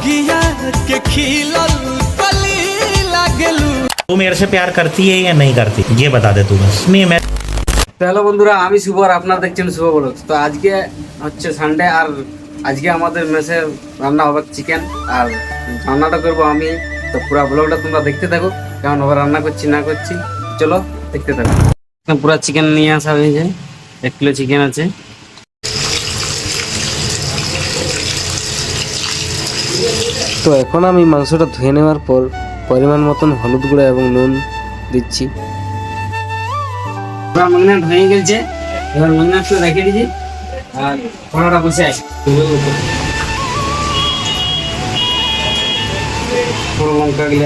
बगिया के खिलल कली लागलू तू मेरे से प्यार करती है या नहीं करती ये बता दे तू बस मैं मैं তো হ্যালো বন্ধুরা আমি শুভ আর আপনারা দেখছেন শুভ বলো তো আজকে হচ্ছে সানডে আর আজকে আমাদের মেসে রান্না হবে চিকেন আর রান্নাটা করবো আমি তো পুরো ব্লগটা তোমরা দেখতে থাকো কেমন হবে রান্না করছি না করছি চলো দেখতে থাকো পুরো চিকেন নিয়ে আসা হয়েছে এক কিলো চিকেন আছে তো এখন আমি মাংসটা ধুয়ে নেওয়ার পর পরিমাণ মতন হলুদ গুঁড়া এবং নুন দিচ্ছি। গেছে। রেখে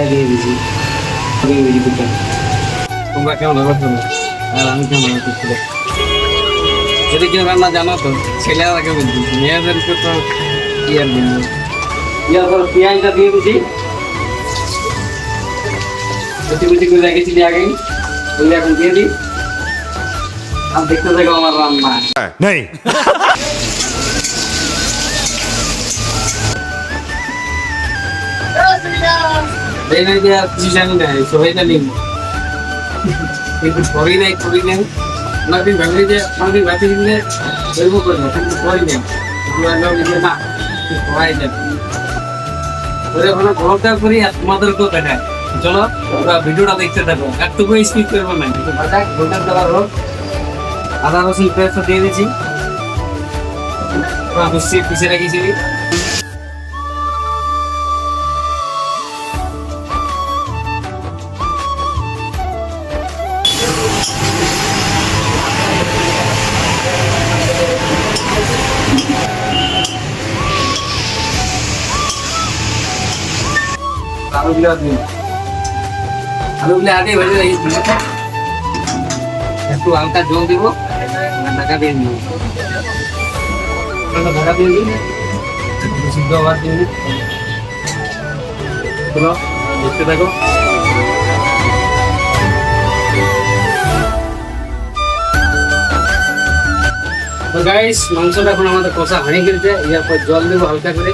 আর দিয়েছি। তোমরা কেমন আর আমি কেমন যদি কেউ রান্না জানো তো ছেলেরাকে বলছি, মেয়েদেরকে তো কি আর বলব? ইয়ার পর পেঁয়াজটা দিয়ে দিয়েছি কুচি কুচি করে রেখেছিলি আগেই ওই এখন দিয়ে দিই। আর দেখতে থাকো আমার রান্না। नहीं এই যে আর কিছু জানি না সবাই জানি কিন্তু করি নাই করি নাই। অনেকদিন ভাবলি যে অনেকদিন ভাবি দিলে করব করব কিন্তু করি নাই। না ওরে ওখানে গল্পটা করি আর তোমাদেরকেও দেখায় চলো, তোমরা ভিডিওটা আদা রসুন পেস্ট দিয়ে দিচ্ছি পিছিয়ে রেখেছি। আলুগুলো দিন আলুগুলো আগে ভেজে রেখেছি একটু হালকা জল দিব। ঢাকা দিয়ে দিব ঢাকা দিয়ে দিন সিদ্ধ হওয়ার জন্য। চলো, দেখতে থাকো। তো গাইস মাংসটা এখন আমাদের কষা হয়ে গেছে। এরপর জল দেবো হালকা করে।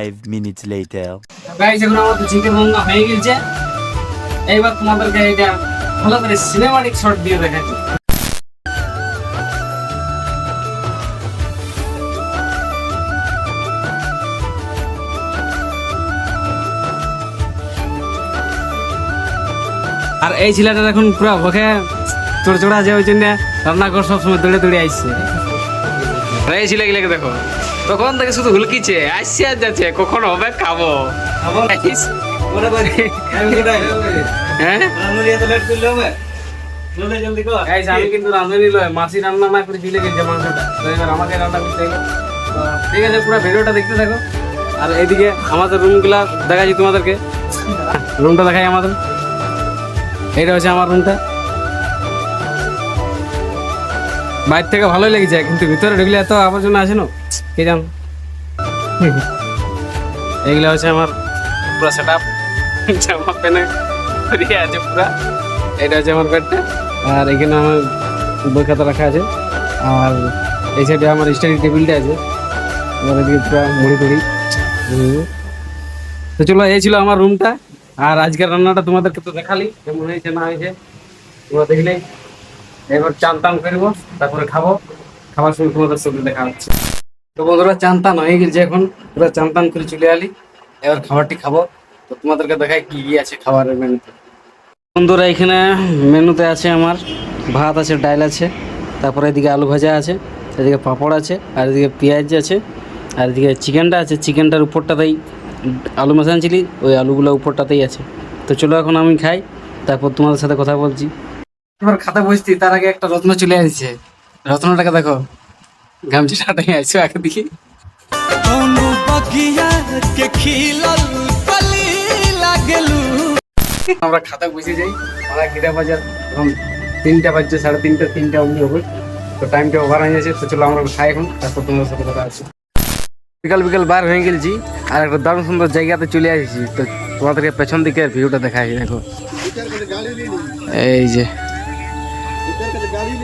Five minutes later. গাইস এখন আমাদের চিকেন রান্না হয়ে গেছে। এইবার তোমাদেরকে এটা ভালো করে সিনেমাটিক শট দিয়ে দেখাচ্ছি। আর এই ছেলেটা এখন পুরো ভোকে চড়চড়া যে ওই জন্য রান্নাঘর সবসময় দৌড়ে দৌড়ে আসছে এই ছেলেগুলোকে দেখো। তখন থেকে শুধু হুলকিছে আসছে আর যাচ্ছে কখন হবে খাব? হ্যাঁ? আমি কিন্তু রাঁধুনি লয় মাসি রান্না না করে দিলে গেছে মাংসটা। তো এবার আমাকে রান্না করতে হবে। ঠিক আছে পুরো ভিডিওটা দেখতে থাকো। আর এইদিকে আমাদের রুমগুলা দেখাচ্ছি তোমাদেরকে। রুমটা দেখাই আমাদের। এটা হচ্ছে আমার রুমটা বাইরে থেকে ভালোই লেগেছে, কিন্তু ভিতরে ঢুকলে এত আবর্জনা আছে না। কে জান? এইগুলো হচ্ছে আমার পুরো সেট আপ জামা প্যান্ট ফ্রি আছে পুরা। এটা হচ্ছে আমার বেডটা আর এখানে আমার বই খাতা রাখা আছে। আর এই সাইডে আমার স্টাডি টেবিলটা আছে। এবার এদিকে পুরো মুড়ি টুড়ি। তো চলো, এই ছিল আমার রুমটা আর আজকের রান্নাটা তোমাদেরকে তো দেখালি, কেমন হয়েছে, না হয়েছে, তোমরা দেখলেই এবার চান টান করব তারপরে খাব। খাবার সময় তোমাদের সাথে দেখা হচ্ছে। তো বন্ধুরা চান টান হয়ে গেছে এখন পুরো চান টান করে চলে আলি এবার খাবারটি খাব। তো তোমাদেরকে দেখাই কি কি আছে খাবারের মেনুতে। বন্ধুরা, এখানে মেনুতে আছে আমার ভাত আছে, ডাল আছে, তারপরে এদিকে আলু ভাজা আছে, এদিকে পাঁপড় আছে, আর এদিকে পেঁয়াজ আছে, আর এদিকে চিকেনটা আছে। চিকেনটার উপরটাতেই আলু মশান চিলি ওই আলুগুলো উপরটাতেই আছে। তো চলো এখন আমি খাই, তারপর তোমাদের সাথে কথা বলছি। তোমার খাতা বসতি তার আগে একটা রত্ন চলে আসছে। রত্নটাকে দেখো। গামছাটা আটাই আসছে একদিকে। আমরা খাতা বসে যাই। আমরা গিরা বাজার এবং তিনটা বাজছে, সাড়ে তিনটা তিনটা অবধি হবে। তো টাইমটা ওভার হয়ে গেছে। তো চলো আমরা খাই এখন, তারপর তোমার সাথে কথা আছে বিকাল বিকাল বার হয়ে গেছি আর একটা দারুণ সুন্দর জায়গাতে চলে আসছি। তো তোমাদেরকে পেছন দিকের ভিউটা দেখাই, দেখো। এই যে।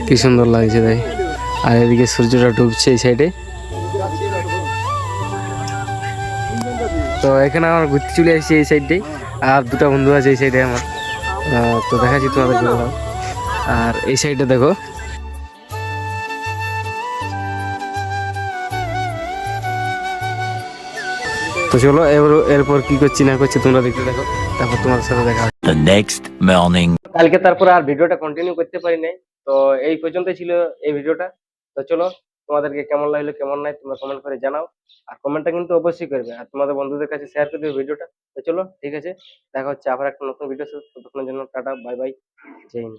কি সুন্দর লাগছে তাই আর এদিকে সূর্যটা ডুবছে এই সাইডে তো এখানে আমার ঘুরতে চলে আসছি এই সাইডটাই আর দুটা বন্ধু আছে এই সাইডে আমার। আহ, তো দেখাচ্ছি তোমাদের আর এই সাইডে দেখো। তো চলো এবার এরপর কি করছি না করছি তোমরা দেখতে দেখো। তারপর তোমাদের সাথে দেখা হবে। Next morning. কালকে তারপর আর ভিডিওটা কন্টিনিউ করতে পারি নাই। তো এই পর্যন্তই ছিল এই ভিডিওটা। তো চলো, তোমাদেরকে কেমন লাগল, কেমন নাই, তোমরা কমেন্ট করে জানাও। আর কমেন্টটা কিন্তু অবশ্যই করবে। আর তোমাদের বন্ধুদের কাছে শেয়ার করে দেবে ভিডিওটা। তো চলো, ঠিক আছে, দেখা হচ্ছে আবার একটা নতুন ভিডিও ততক্ষণের জন্য tata bye bye Jai Hind.